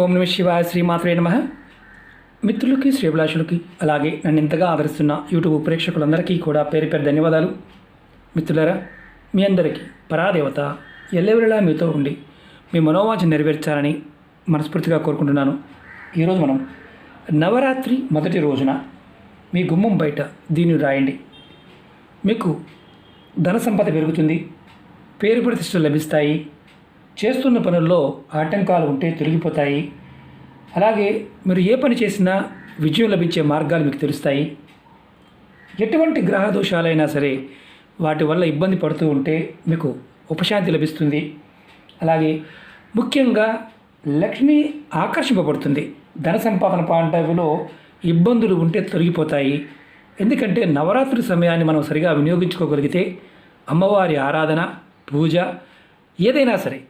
ఓం నమ శివాయ శ్రీమాత్రే నమ. మిత్రులకి శ్రీభిలాషులకి అలాగే నన్ను ఇంతగా ఆదరిస్తున్న యూట్యూబ్ ప్రేక్షకులందరికీ కూడా పేరు పేరు ధన్యవాదాలు. మిత్రులరా మీ అందరికీ పరాదేవత ఎల్లెవరిలా మీతో ఉండి మీ మనోవాంఛ నెరవేర్చాలని మనస్ఫూర్తిగా కోరుకుంటున్నాను. ఈరోజు మనం నవరాత్రి మొదటి రోజున మీ గుమ్మం బయట దీన్ని రాయండి. మీకు ధన సంపద పెరుగుతుంది పేరు ప్రతిష్టలు లభిస్తాయి చేస్తున్న పనుల్లో ఆటంకాలు ఉంటే తొలగిపోతాయి. అలాగే మీరు ఏ పని చేసినా విజయం లభించే మార్గాలు మీకు తెలుస్తాయి. ఎటువంటి గ్రహ దోషాలైనా సరే వాటి వల్ల ఇబ్బంది పడుతూ ఉంటే మీకు ఉపశాంతి లభిస్తుంది. అలాగే ముఖ్యంగా లక్ష్మి ఆకర్షింపబడుతుంది. ధన సంపాదన పాండవిలో ఇబ్బందులు ఉంటే తొలగిపోతాయి. ఎందుకంటే నవరాత్రి సమయాన్ని మనం సరిగా వినియోగించుకోగలిగితే అమ్మవారి ఆరాధన పూజ ఏదైనా సరే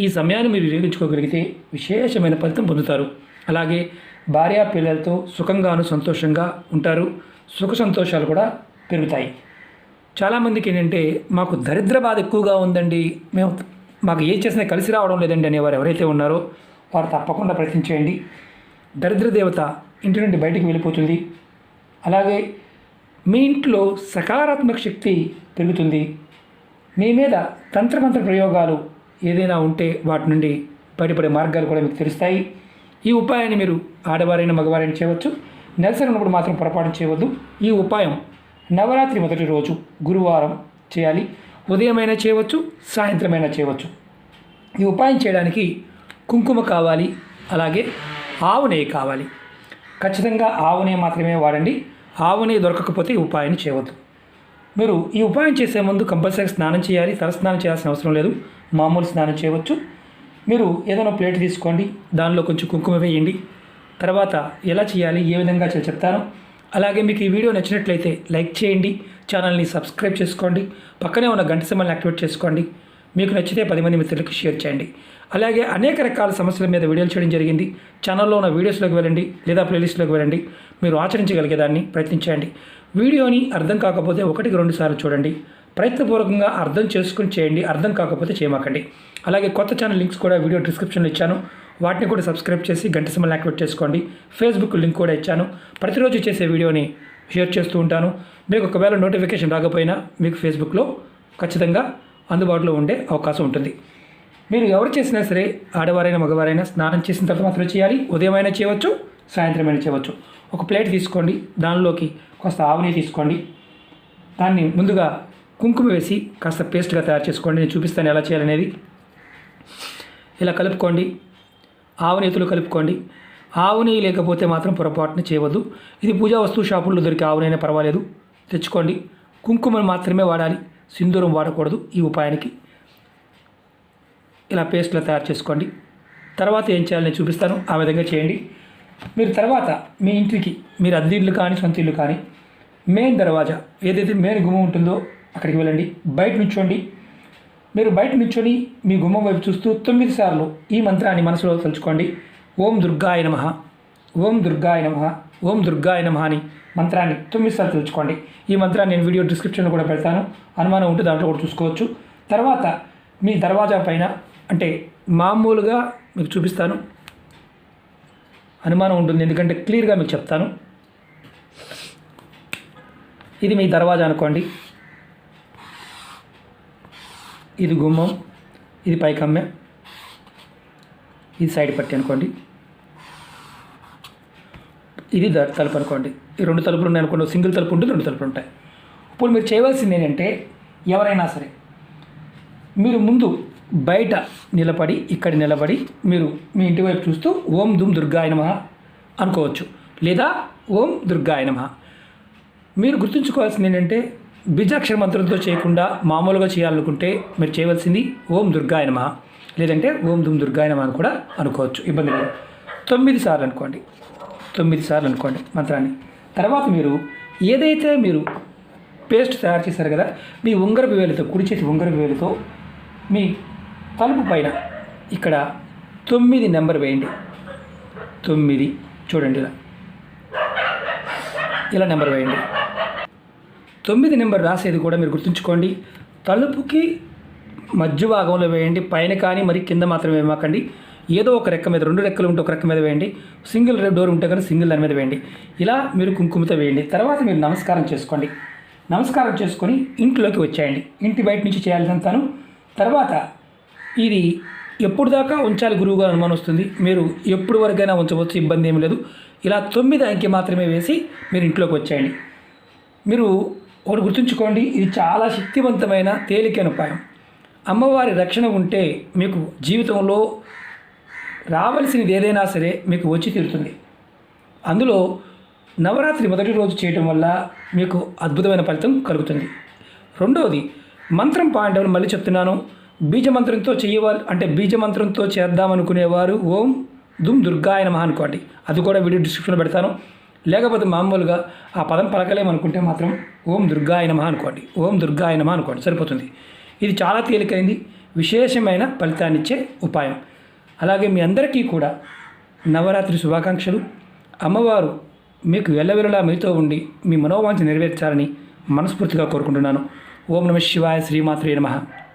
ఈ సమయాన్ని మీరు వినియోగించుకోగలిగితే విశేషమైన ఫలితం పొందుతారు. అలాగే భార్యా పిల్లలతో సుఖంగాను సంతోషంగా ఉంటారు. సుఖ సంతోషాలు కూడా పెరుగుతాయి. చాలామందికి ఏంటంటే మాకు దరిద్ర బాధ ఎక్కువగా ఉందండి. మేము మాకు ఏ చేసినా కలిసి రావడం లేదండి అనేవారు ఎవరైతే ఉన్నారో వారు తప్పకుండా ప్రయత్నించేయండి. దరిద్ర దేవత ఇంటి నుండి బయటికి వెళ్ళిపోతుంది. అలాగే మీ ఇంట్లో సకారాత్మక శక్తి పెరుగుతుంది. మీ మీద తంత్రమంత్ర ప్రయోగాలు ఏదైనా ఉంటే వాటి నుండి బయటపడే మార్గాలు కూడా మీకు తెలుస్తాయి. ఈ ఉపాయాన్ని మీరు ఆడవారైన మగవారైనా చేయవచ్చు. నెలసరి ఉన్నప్పుడు మాత్రం పొరపాటు చేయవద్దు. ఈ ఉపాయం నవరాత్రి మొదటి రోజు గురువారం చేయాలి. ఉదయమైనా చేయవచ్చు సాయంత్రమైనా చేయవచ్చు. ఈ ఉపాయం చేయడానికి కుంకుమ కావాలి అలాగే ఆవు నెయ్యి కావాలి. ఖచ్చితంగా ఆవు నెయ్యి మాత్రమే వాడండి. ఆవు నెయ్యి దొరకకపోతే ఈ ఉపాయాన్ని చేయవద్దు. మీరు ఈ ఉపాయం చేసే ముందు కంపల్సరీ స్నానం చేయాలి. తల స్నానం చేయాల్సిన అవసరం లేదు. మామూలు స్నానం చేయవచ్చు. మీరు ఏదైనా ప్లేట్ తీసుకోండి దానిలో కొంచెం కుంకుమ వేయండి. తర్వాత ఎలా చేయాలి ఏ విధంగా చేయాలి చెప్తాను. అలాగే మీకు ఈ వీడియో నచ్చినట్లయితే లైక్ చేయండి ఛానల్ని సబ్స్క్రైబ్ చేసుకోండి పక్కనే ఉన్న గంట సింబల్ని యాక్టివేట్ చేసుకోండి. మీకు నచ్చితే పది మంది మిత్రులకు షేర్ చేయండి. అలాగే అనేక రకాల సమస్యల మీద వీడియోలు చేయడం జరిగింది. ఛానల్లో ఉన్న వీడియోస్లోకి వెళ్ళండి లేదా ప్లేలిస్ట్లోకి వెళ్ళండి. మీరు ఆచరించగలిగేదాన్ని ప్రయత్నించండి. వీడియోని అర్థం కాకపోతే ఒకటికి రెండు సార్లు చూడండి. ప్రయత్నపూర్వకంగా అర్థం చేసుకుని చేయండి. అర్థం కాకపోతే చేయమాకండి. అలాగే కొత్త ఛానల్ లింక్స్ కూడా వీడియో డిస్క్రిప్షన్లో ఇచ్చాను. వాటిని కూడా సబ్స్క్రైబ్ చేసి గంట సమయం యాక్టివేట్ చేసుకోండి. ఫేస్బుక్ లింక్ కూడా ఇచ్చాను. ప్రతిరోజు చేసే వీడియోని షేర్ చేస్తూ ఉంటాను. మీకు ఒకవేళ నోటిఫికేషన్ రాకపోయినా మీకు ఫేస్బుక్లో ఖచ్చితంగా అందుబాటులో ఉండే అవకాశం ఉంటుంది. మీరు ఎవరు చేసినా సరే ఆడవారైనా మగవారైనా స్నానం చేసిన తర్వాత మాత్రం చేయాలి. ఉదయమైనా చేయవచ్చు సాయంత్రమైనా చేయవచ్చు. ఒక ప్లేట్ తీసుకోండి. దానిలోకి కాస్త ఆవుని తీసుకోండి. దాన్ని ముందుగా కుంకుమ వేసి కాస్త పేస్ట్గా తయారు చేసుకోండి. నేను చూపిస్తాను ఎలా చేయాలనేది. ఇలా కలుపుకోండి. ఆవునేతులు కలుపుకోండి. ఆవుని లేకపోతే మాత్రం పొరపాటున చేయవద్దు. ఇది పూజా వస్తువు షాపుల్లో దొరికే ఆవునైనా పర్వాలేదు. తెచ్చుకోండి. కుంకుమను మాత్రమే వాడాలి. సింధూరం వాడకూడదు ఈ ఉపాయానికి. ఇలా పేస్ట్లో తయారు చేసుకోండి. తర్వాత ఏం చేయాలని నేను చూపిస్తాను. ఆ విధంగా చేయండి. మీరు తర్వాత మీ ఇంటికి మీరు అద్దె కానీ సొంత ఇల్లు కానీ మెయిన్ దర్వాజా ఏదైతే మెయిన్ గుమ్మం ఉంటుందో అక్కడికి వెళ్ళండి. బయట నుంచోండి. మీరు బయట నుంచొని మీ గుమ్మం వైపు చూస్తూ తొమ్మిది సార్లు ఈ మంత్రాన్ని మనసులో తలుచుకోండి. ఓం దుర్గాయ నమ. ఓం దుర్గాయ నమ. ఓం దుర్గాయ నమ అని. మంత్రాన్ని తొమ్మిది సార్లు తలుచుకోండి ఈ మంత్రాన్ని నేను వీడియో డిస్క్రిప్షన్లో కూడా పెడతాను. అనుమానం ఉంటే దాంట్లో కూడా చూసుకోవచ్చు. తర్వాత మీ దర్వాజా పైన అంటే మామూలుగా మీకు చూపిస్తాను. అనుమానం ఉంటుంది ఎందుకంటే క్లియర్గా మీకు చెప్తాను. ఇది మీ దర్వాజా అనుకోండి. ఇది గుమ్మం ఇది పైకమ్మె ఇది సైడ్ పట్టి అనుకోండి. ఇది తలుపు అనుకోండి. ఈ రెండు తలుపులు ఉన్నాయి అనుకోండి. సింగిల్ తలుపు ఉంటుంది రెండు తలుపులు ఉంటాయి. ఇప్పుడు మీరు చేయవలసింది ఏంటంటే ఎవరైనా సరే మీరు ముందు బయట నిలబడి ఇక్కడ నిలబడి మీరు మీ ఇంటి వైపు చూస్తూ ఓం దుమ్ దుర్గాయ నమ అనుకోవచ్చు. లేదా ఓం దుర్గాయ నమ. మీరు గుర్తుంచుకోవాల్సింది ఏంటంటే బీజాక్షర మంత్రంతో చేయకుండా మామూలుగా చేయాలనుకుంటే మీరు చేయవలసింది ఓం దుర్గాయ నమ. లేదంటే ఓం దుమ్ దుర్గాయ నమ అని కూడా అనుకోవచ్చు. ఇబ్బంది లేదు. తొమ్మిది సార్లు అనుకోండి. తొమ్మిది సార్లు అనుకోండి మంత్రాన్ని. తర్వాత మీరు ఏదైతే మీరు పేస్ట్ తయారు చేశారు కదా మీ ఉంగరపు వేలుతో కుడి చేతి ఉంగరపు వేలుతో మీ తలుపు పైన ఇక్కడ తొమ్మిది నెంబర్ వేయండి. తొమ్మిది చూడండి ఇలా. ఇలా నెంబర్ వేయండి. తొమ్మిది నెంబర్ రాసేది కూడా మీరు గుర్తుంచుకోండి. తలుపుకి మధ్య భాగంలో వేయండి పైన కానీ మరి కింద మాత్రం వేయమాకండి. ఏదో ఒక రెక్క మీద రెండు రెక్కలు ఉంటే ఒక రెక్క మీద వేయండి సింగిల్ డోర్ ఉంటే కానీ సింగిల్ దాని మీద వేయండి. ఇలా మీరు కుంకుమతో వేయండి. తర్వాత మీరు నమస్కారం చేసుకోండి. నమస్కారం చేసుకొని ఇంట్లోకి వచ్చేయండి. ఇంటి బయట నుంచి చేయాల్సినంతాను తర్వాత ఇది ఎప్పుడు దాకా ఉంచాలి గురువుగా అనుమానం వస్తుంది. మీరు ఎప్పుడు వరకైనా ఉంచవచ్చు ఇబ్బంది ఏమి లేదు. ఇలా తొమ్మిది అంకె మాత్రమే వేసి మీరు ఇంట్లోకి వచ్చేయండి. మీరు ఒకటి గుర్తుంచుకోండి ఇది చాలా శక్తివంతమైన తేలికైన ఉపాయం. అమ్మవారి రక్షణ ఉంటే మీకు జీవితంలో రావలసినది ఏదైనా సరే మీకు వచ్చి తీరుతుంది. అందులో నవరాత్రి మొదటి రోజు చేయటం వల్ల మీకు అద్భుతమైన ఫలితం కలుగుతుంది. రెండవది మంత్రం పాయింట్ అవును మళ్ళీ చెప్తున్నాను. బీజమంత్రంతో చేయవాలి అంటే బీజమంత్రంతో చేద్దామనుకునేవారు ఓం దుమ్ దుర్గాయ నమః అనుకోండి. అది కూడా వీడియో డిస్క్రిప్షన్లో పెడతాను. లేకపోతే మామూలుగా ఆ పదం పలకలేమనుకుంటే మాత్రం ఓం దుర్గాయ నమః అనుకోండి. ఓం దుర్గాయ నమః అనుకోండి. సరిపోతుంది. ఇది చాలా తేలికైంది. విశేషమైన ఫలితాన్నిచ్చే ఉపాయం. అలాగే మీ అందరికీ కూడా నవరాత్రి శుభాకాంక్షలు. అమ్మవారు మీకు ఎల్లవెల్లలా మీతో ఉండి మీ మనోవాంఛ నెరవేర్చాలని మనస్ఫూర్తిగా కోరుకుంటున్నాను. ఓం నమ శివాయ శ్రీమాత్రే నమ.